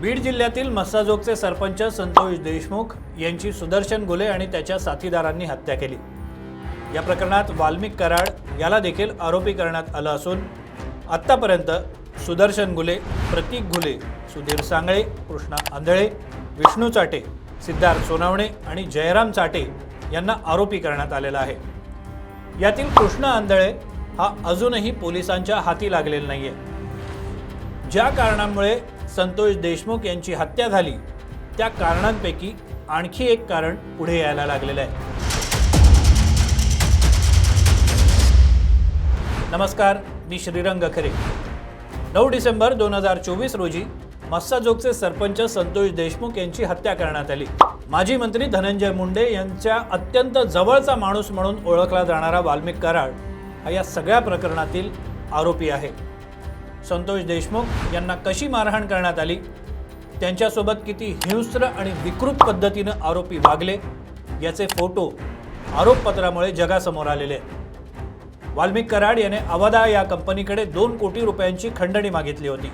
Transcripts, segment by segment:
बीड जिल्ह्यातील मस्साजोगचे सरपंच संतोष देशमुख यांची सुदर्शन गुले आणि त्याच्या साथीदारांनी हत्या केली. या प्रकरणात वाल्मिक कराड याला देखील आरोपी करण्यात आलं असून आत्तापर्यंत सुदर्शन गुले प्रतीक घुले सुधीर सांगळे कृष्णा आंधळे विष्णू चाटे सिद्धार्थ सोनावणे आणि जयराम चाटे यांना आरोपी करण्यात आलेला आहे. यातील कृष्ण आंधळे हा अजूनही पोलिसांच्या हाती लागलेला नाहीये. ज्या कारणांमुळे संतोष देशमुख यांची हत्या झाली. त्या कारणांपैकी आणखी एक कारण पुढे यायला लागलेलं आहे. नमस्कार मी श्रीरंग खरे. नऊ डिसेंबर दोन हजार चोवीस रोजी मस्साजोगचे सरपंच संतोष देशमुख यांची हत्या करण्यात आली. माजी मंत्री धनंजय मुंडे यांच्या अत्यंत जवळचा माणूस म्हणून ओळखला जाणारा वाल्मिक कराड हा या सगळ्या प्रकरणातील आरोपी आहे. संतोष देशमुख यांना कशी मारहाण करण्यात आली? त्यांच्यासोबत किती हिंस्त्र आणि विकृत पद्धतीनं आरोपी वागले? याचे फोटो आरोपपत्रामुळे जगासमोर आलेले वाल्मिक कराड याने अवधा या कंपनीकडे दोन कोटी रुपयांची खंडणी मागितली होती.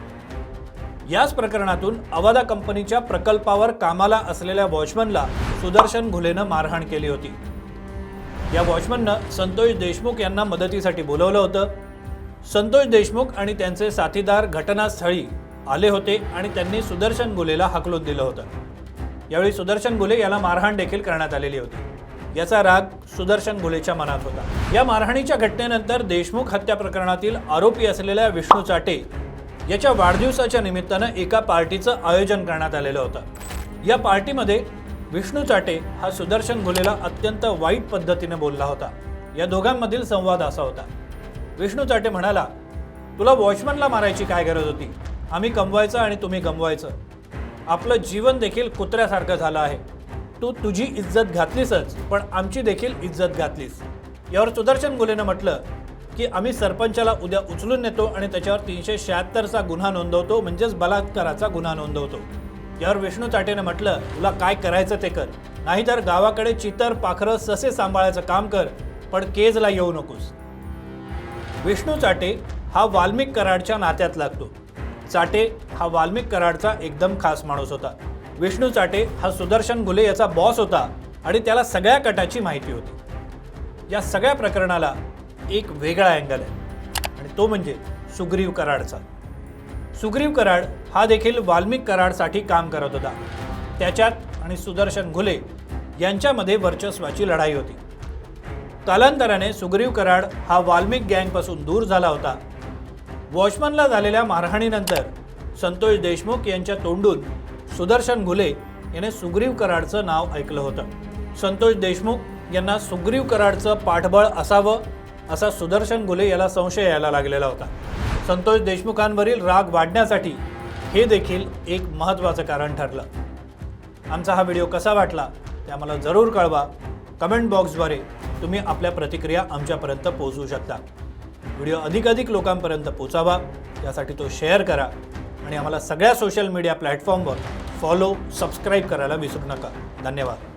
याच प्रकरणातून अवधा कंपनीच्या प्रकल्पावर कामाला असलेल्या वॉचमनला सुदर्शन घुलेनं मारहाण केली होती. या वॉचमननं संतोष देशमुख यांना मदतीसाठी बोलवलं होतं. संतोष देशमुख आणि त्यांचे साथीदार घटनास्थळी आले होते आणि त्यांनी सुदर्शन गुलेला हाकलून दिलं होतं. यावेळी सुदर्शन गुले याला मारहाण देखील करण्यात आलेली होती. याचा राग सुदर्शन गुलेच्या मनात होता. या मारहाणीच्या घटनेनंतर देशमुख हत्या प्रकरणातील आरोपी असलेल्या विष्णू चाटे याच्या वाढदिवसाच्या निमित्तानं एका पार्टीचं आयोजन करण्यात आलेलं होतं. या पार्टीमध्ये विष्णू चाटे हा सुदर्शन गुलेला अत्यंत वाईट पद्धतीने बोलला होता. या दोघांमधील संवाद असा होता. विष्णू चाटे म्हणाला तुला वॉचमनला मारायची काय गरज होती? आम्ही कमवायचं आणि तुम्ही गमवायचं. आपलं जीवन देखील कुत्र्यासारखं झालं आहे. तू तुझी इज्जत घातलीसच पण आमची देखील इज्जत घातलीस. यावर सुदर्शन गुलेनं म्हटलं की आम्ही सरपंचाला उद्या उचलून नेतो आणि त्याच्यावर तीनशे शहात्तरचा गुन्हा नोंदवतो म्हणजेच बलात्काराचा गुन्हा नोंदवतो. यावर विष्णू चाटेनं म्हटलं तुला काय करायचं ते कर. नाहीतर गावाकडे चितर पाखरं ससे सांभाळायचं काम कर पण केजला येऊ नकोस. विष्णू चाटे हा वाल्मिक कराडच्या नात्यात लागतो. चाटे हा वाल्मिक कराडचा एकदम खास माणूस होता. विष्णू चाटे हा सुदर्शन घुले याचा बॉस होता आणि त्याला सगळ्या कटाची माहिती होती. या सगळ्या प्रकरणाला एक वेगळा अँगल आहे आणि तो म्हणजे सुग्रीव कराडचा. सुग्रीव कराड हा देखील वाल्मिक कराडसाठी काम करत होता. त्याच्यात आणि सुदर्शन घुले यांच्यामध्ये वर्चस्वाची लढाई होती. कालांतराने सुग्रीव कराड हा वाल्मिक गँगपासून दूर झाला होता. वॉचमनला झालेल्या मारहाणीनंतर संतोष देशमुख यांच्या तोंडून सुदर्शन घुले याने सुग्रीव कराडचं नाव ऐकलं होतं. संतोष देशमुख यांना सुग्रीव कराडचं पाठबळ असावं असा सुदर्शन घुले याला संशय यायला लागलेला होता. संतोष देशमुखांवरील राग वाढण्यासाठी हे देखील एक महत्त्वाचं कारण ठरलं. आमचा हा व्हिडिओ कसा वाटला ते आम्हाला जरूर कळवा. कमेंट बॉक्सद्वारे तुम्ही आपल्या प्रतिक्रिया आमच्यापर्यंत पोहोचवू शकता. व्हिडिओ अधिकाधिक लोकांपर्यंत पोचावा यासाठी तो शेअर करा आणि आम्हाला सगळ्या सोशल मीडिया प्लॅटफॉर्मवर फॉलो सबस्क्राईब करायला विसरू नका. धन्यवाद.